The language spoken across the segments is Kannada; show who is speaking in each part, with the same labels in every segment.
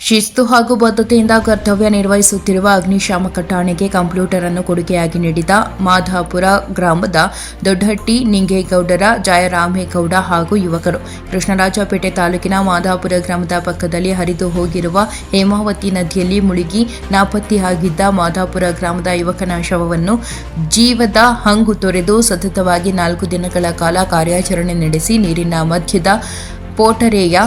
Speaker 1: ಶಿಸ್ತು ಹಾಗೂ ಬದ್ಧತೆಯಿಂದ ಕರ್ತವ್ಯ ನಿರ್ವಹಿಸುತ್ತಿರುವ ಅಗ್ನಿಶಾಮಕ ಠಾಣೆಗೆ ಕಂಪ್ಯೂಟರ್ ಅನ್ನು ಕೊಡುಗೆಯಾಗಿ ನೀಡಿದ ಮಾಧಾಪುರ ಗ್ರಾಮದ ದೊಡ್ಡಹಟ್ಟಿ, ನಿಂಗೇಗೌಡರ, ಜಯರಾಮೇಗೌಡ ಹಾಗೂ ಯುವಕರು. ಕೃಷ್ಣರಾಜಪೇಟೆ ತಾಲೂಕಿನ ಮಾಧಾಪುರ ಗ್ರಾಮದ ಪಕ್ಕದಲ್ಲಿ ಹರಿದು ಹೋಗಿರುವ ಹೇಮಾವತಿ ನದಿಯಲ್ಲಿ ಮುಳುಗಿ ನಾಪತ್ತೆಯಾಗಿದ್ದ ಮಾಧಾಪುರ ಗ್ರಾಮದ ಯುವಕನ ಶವವನ್ನು ಜೀವದ ಹಂಗು ತೊರೆದು ಸತತವಾಗಿ ನಾಲ್ಕು ದಿನಗಳ ಕಾಲ ಕಾರ್ಯಾಚರಣೆ ನಡೆಸಿ ನೀರಿನ ಮಧ್ಯದ ಪೋಟರೆಯ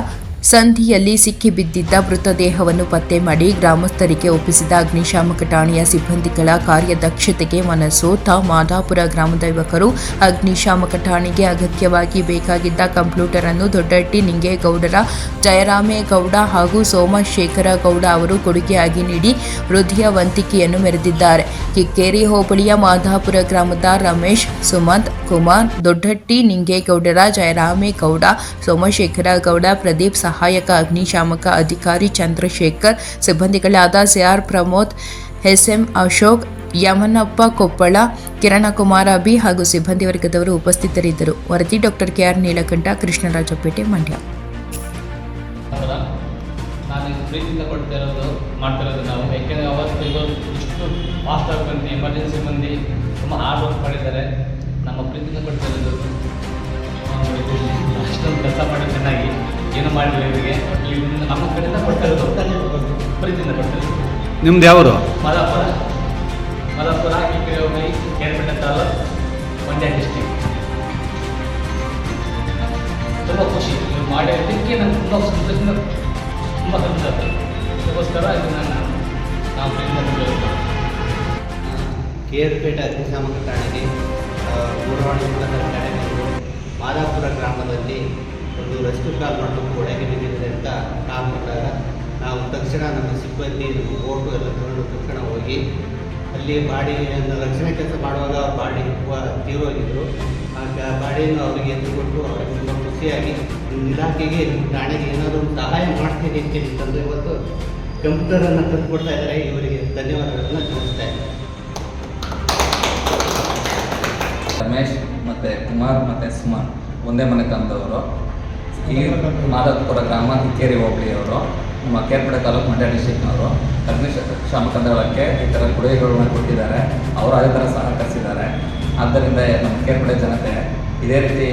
Speaker 1: ಸಂಧಿಯಲ್ಲಿ ಸಿಕ್ಕಿಬಿದ್ದಿದ್ದ ಮೃತದೇಹವನ್ನು ಪತ್ತೆ ಮಾಡಿ ಗ್ರಾಮಸ್ಥರಿಗೆ ಒಪ್ಪಿಸಿದ ಅಗ್ನಿಶಾಮಕ ಠಾಣೆಯ ಸಿಬ್ಬಂದಿಗಳ ಕಾರ್ಯದಕ್ಷತೆಗೆ ಮನಸೋತ ಮಾದಾಪುರ ಗ್ರಾಮದ ಯುವಕರು ಅಗ್ನಿಶಾಮಕ ಠಾಣೆಗೆ ಅಗತ್ಯವಾಗಿ ಬೇಕಾಗಿದ್ದ ಕಂಪ್ಯೂಟರ್ ಅನ್ನು ದೊಡ್ಡಟ್ಟಿ ನಿಂಗೇಗೌಡರ, ಜಯರಾಮೇಗೌಡ ಹಾಗೂ ಸೋಮಶೇಖರ ಗೌಡ ಅವರು ಕೊಡುಗೆಯಾಗಿ ನೀಡಿ ಹೃದಯವಂತಿಕೆಯನ್ನು ಮೆರೆದಿದ್ದಾರೆ. ಕಿಕ್ಕೇರಿ ಹೋಬಳಿಯ ಮಾದಾಪುರ ಗ್ರಾಮದ ರಮೇಶ್, ಸುಮಂತ್ ಕುಮಾರ್, ದೊಡ್ಡಟ್ಟಿ ನಿಂಗೇಗೌಡರ, ಜಯರಾಮೇಗೌಡ, ಸೋಮಶೇಖರ ಗೌಡ, ಪ್ರದೀಪ್ ಸಹಾಯಕ ಅಗ್ನಿಶಾಮಕ ಅಧಿಕಾರಿ Chandrashekar ಸಿಬ್ಬಂದಿಗಳಾದ CR Pramod, SM Ashok, Yamanappa Koppal, Kiranakumara B ಹಾಗೂ ಸಿಬ್ಬಂದಿ ವರ್ಗದವರು ಉಪಸ್ಥಿತರಿದ್ದರು. ವರದಿ ಡಾಕ್ಟರ್ ಕೆಆರ್ ನೀಲಕಂಠ, ಕೃಷ್ಣರಾಜಪೇಟೆ, ಮಂಡ್ಯ.
Speaker 2: ಪ್ರೀತಿಯಿಂದ ಕೊಡ್ತಾ ಇರೋದು, ಮಾಡ್ತಾ ಇರೋದು ನಾವು. ಯಾಕೆಂದರೆ ಅವತ್ತು ಇಷ್ಟು ಫಾಸ್ಟ್ ಆಗ್ಬಂದು ಎಮರ್ಜೆನ್ಸಿ ಮಂದಿ ತುಂಬ ಹಾರ್ಡ್ ವರ್ಕ್ ಮಾಡಿದ್ದಾರೆ. ಏನು ಮಾಡಲಿಲ್ಲ ಇವರಿಗೆ ನಮ್ಮ ಕಡೆಯಿಂದ ಕೊಟ್ಟರು ಇರೋದು ಪ್ರೀತಿಯಿಂದ ಕೊಟ್ಟರು
Speaker 3: ನಿಮ್ದು ಯಾವರು
Speaker 2: ಮಲಾಪುರ ಮಲಾಪುರ ಕಿಕ್ಕರೆ ಹೋಗಿ ಕೇರ್ಪೇಟೆ ತಾಲೂಕು ಮಂಡ್ಯ ಡಿಸ್ಟಿಕ್ ತುಂಬ ಖುಷಿ. ನೀವು ಮಾಡಿರೋದಕ್ಕೆ ನಾನು ತುಂಬ ಸಂತೋಷದಿಂದ ತುಂಬ ಸಂತೋಷ ಅದಕ್ಕೋಸ್ಕರ ಇದನ್ನು ನಾನು ನಾವು ಪ್ರೀತಿಯಿಂದ
Speaker 4: ಕೇರ್ಪೇಟೆ ಅಗ್ನಿಶಾಮಕ ಠಾಣೆಗೆ ದೂರವಾಣಿ ಮೂಲಕ ಗ್ರಾಮದಲ್ಲಿ ಒಂದು ರೆಸ್ಕ್ಯೂ ಕಾಲ್ ಮಾಡಬೇಕು ಒಳಗೆ ಬಿದ್ದಿದೆ ಅಂತ ಕಾಲ್ ಮಾಡಿದಾಗ ನಾವು ತಕ್ಷಣ ನಮ್ಮ ಸಿಬ್ಬಂದಿ, ನಮ್ಮ ಬೋಟು ಎಲ್ಲ ತಗೊಂಡು ತಕ್ಷಣ ಹೋಗಿ ಅಲ್ಲಿ ಬಾಡಿಯನ್ನು ರಕ್ಷಣೆ ಕೆಲಸ ಮಾಡುವಾಗ ಅವ್ರ ಬಾಡಿ ತುಂಬ ತೀರೋಗಿದ್ರು ಆ ಬಾಡಿಯನ್ನು ಅವರಿಗೆ ಎದ್ದು ಕೊಟ್ಟು ಅವರಿಗೆ ತುಂಬ ಖುಷಿಯಾಗಿ ಇಲಾಖೆಗೆ ಠಾಣೆಗೆ ಏನಾದರೂ ಸಹಾಯ ಮಾಡ್ತೀನಿ ಅಂತ ಹೇಳಿ ತಂದು ಇವತ್ತು ಕಂಪ್ಯೂಟರನ್ನು ತಂದುಕೊಡ್ತಾ ಇದ್ದಾರೆ. ಇವರಿಗೆ ಧನ್ಯವಾದಗಳನ್ನು ತಿಳಿಸ್ತಾ ಇದ್ದಾರೆ
Speaker 5: ರಮೇಶ್ ಮತ್ತು ಕುಮಾರ್ ಮತ್ತು ಸುಮಾರ್ ಒಂದೇ ಮನೆ ತಂದವರು. ಈ ಮಾದಪುರ ಗ್ರಾಮ ಹಿಕ್ಕೇರಿ ಹೋಬಳಿಯವರು ನಮ್ಮ ಕೇರ್ಪಡೆ ತಾಲೂಕು ಮಂಡ್ಯ ಡಿಸ್ಟಿಕ್ನವರು ಅಗ್ನಿಶಾಮಕ ದಳಕ್ಕೆ ಈ ಥರ ಕೊಡುಗೆಗಳನ್ನ ಕೊಟ್ಟಿದ್ದಾರೆ. ಅವರು ಅದೇ ಥರ ಸಹಕರಿಸಿದ್ದಾರೆ ಆದ್ದರಿಂದ ನಮ್ಮ ಕೇರ್ಪಡೆ ಜನತೆ ಇದೇ ರೀತಿ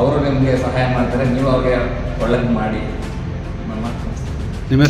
Speaker 5: ಅವರು ನಿಮಗೆ ಸಹಾಯ ಮಾಡ್ತಾರೆ ನೀವು ಅವ್ರಿಗೆ ಒಳ್ಳೇದು ಮಾಡಿ. ನಮ್ಮ
Speaker 3: ನಿಮ್ಮ